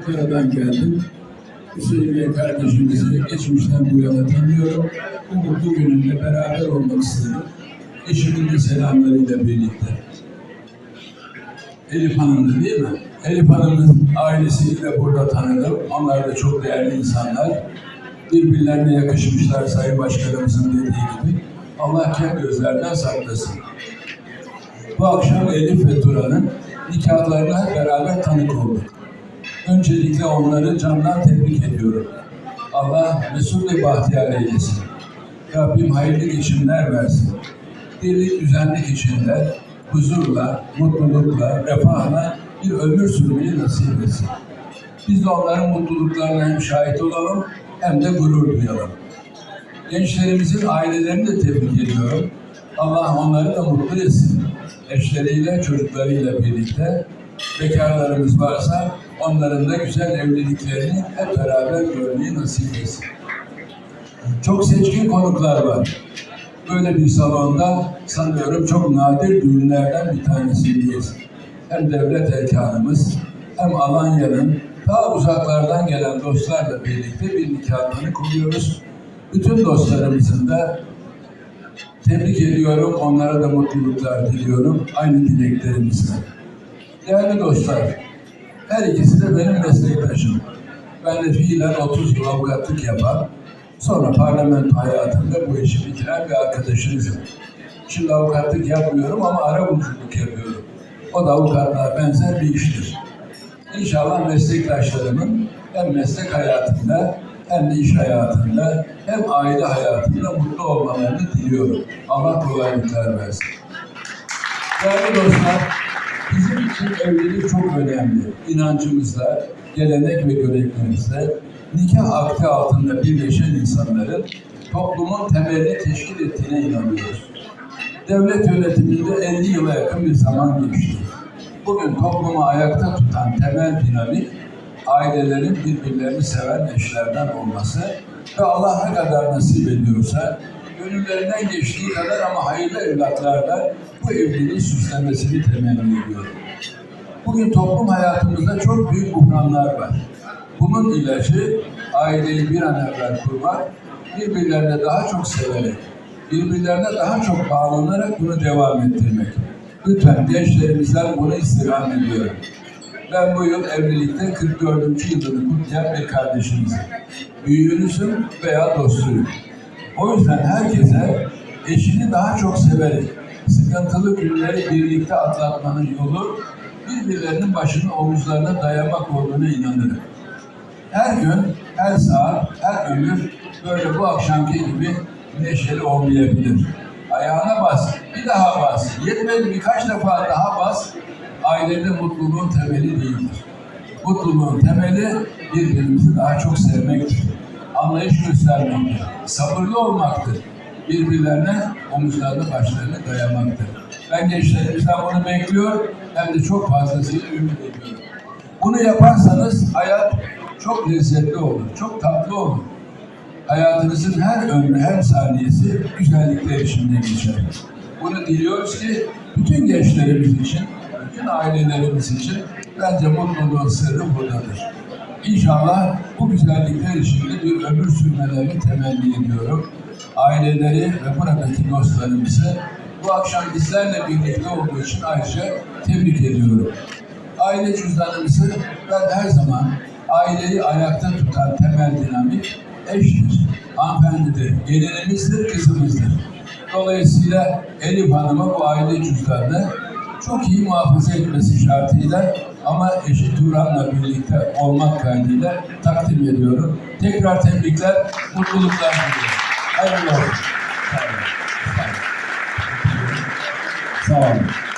Ankara'dan geldim. Hüseyin Bey kardeşimizi geçmişten bu yana tanıyorum. Bu mutlu beraber olmak istedim. Eşimin de selamlarıyla birlikte. Elif Hanım'dı değil mi? Elif Hanım'ın ailesini de burada tanıdım. Onlar da çok değerli insanlar. Birbirlerine yakışmışlar Sayın Başkanımızın dediği gibi. Allah kendi gözlerden saklasın. Bu akşam Elif ve Turan'ın nikahlarına beraber tanık olduk. Öncelikle onları candan tebrik ediyorum. Allah mesut ve bahtiyar eylesin. Rabbim hayırlı geçimler versin. Dirlik düzenlik içinde huzurla, mutlulukla, refahla bir ömür sürmeyi nasip etsin. Biz de onların mutluluklarına hem şahit olalım hem de gurur duyalım. Gençlerimizin ailelerini de tebrik ediyorum. Allah onları da mutlu etsin. Eşleriyle, çocuklarıyla birlikte bekarlarımız varsa onların da güzel evliliklerini hep beraber görmeyi nasip etsin. Çok seçkin konuklar var. Böyle bir salonda sanıyorum çok nadir düğünlerden bir tanesindeyiz. Hem devlet erkanımız hem Alanya'nın ta uzaklardan gelen dostlarla birlikte bir nikahını kuruyoruz. Bütün dostlarımızın da tebrik ediyorum, onlara da mutluluklar diliyorum aynı dileklerimizle. Değerli dostlar, her ikisi de benim meslektaşım. Ben de fiilen 30 yıl avukatlık yapan, sonra parlamento hayatında bu işi bitiren bir arkadaşınızım. Şimdi avukatlık yapmıyorum ama ara buluculuk yapıyorum. O da avukatlığa benzer bir iştir. İnşallah meslektaşlarımın hem meslek hayatında hem de iş hayatında hem aile hayatında mutlu olmalarını diliyorum. Allah kolaylıklar versin. Değerli dostlar, evlilik çok önemli. İnancımızda, gelenek ve göreneklerimizde nikah akti altında birleşen insanların toplumun temelini teşkil ettiğine inanıyoruz. Devlet yönetiminde 50 yıla yakın bir zaman geçti. Bugün toplumu ayakta tutan temel dinamik ailelerin birbirlerini seven eşlerden olması ve Allah ne kadar nasip ediyorsa gönüllerinden geçtiği kadar ama hayırlı evlatlarla bu evliliği süslemesini temenni ediyorum. Bugün toplum hayatımızda çok büyük buhranlar var. Bunun ilacı aileyi bir an evvel kurmak, birbirlerine daha çok severek, birbirlerine daha çok bağlanarak bunu devam ettirmek. Lütfen gençlerimizden bunu istirham ediyorum. Ben bu yıl evlilikte 44. yılını kutlayan bir kardeşimizim. Büyüğünüzüm veya dostuyum. O yüzden herkese eşini daha çok severek, sıkıntılı günleri birlikte atlatmanın yolu birbirlerinin başını omuzlarına dayamak olduğuna inanırım. Her gün, her saat, her ömür böyle bu akşamki gibi neşeli olmayabilir. Ayağına bas, bir daha bas, yetmedi birkaç defa daha bas, ailede mutluluğun temeli değildir. Mutluluğun temeli birbirimizi daha çok sevmektir. Anlayış göstermektir. Sabırlı olmaktır. Birbirlerine omuzlarını başlarını dayamaktır. Ben gençlerimizden bunu bekliyor hem de çok fazlasıyla ümit ediyorum. Bunu yaparsanız hayat çok lezzetli olur, çok tatlı olur. Hayatınızın her ömrü, her saniyesi güzellikler içinde geçer. Bunu diliyoruz ki bütün gençlerimiz için, bütün ailelerimiz için bence mutluluğun sırrı buradadır. İnşallah bu güzellikler içinde bir ömür sürmelerini temenni ediyorum. Aileleri ve buradaki dostlarımızı bu akşam bizlerle birlikte olduğu için ayrıca tebrik ediyorum. Aile cüzdanımızı ben her zaman aileyi ayakta tutan temel dinamik eştir, hanımefendidir, gelinimizdir, kızımızdır. Dolayısıyla Elif Hanım'a bu aile cüzdanını çok iyi muhafaza etmesi şartıyla ama eşi Turan'la birlikte olmak kaydıyla takdim ediyorum. Tekrar tebrikler, mutluluklar diliyorum. I don't Sorry.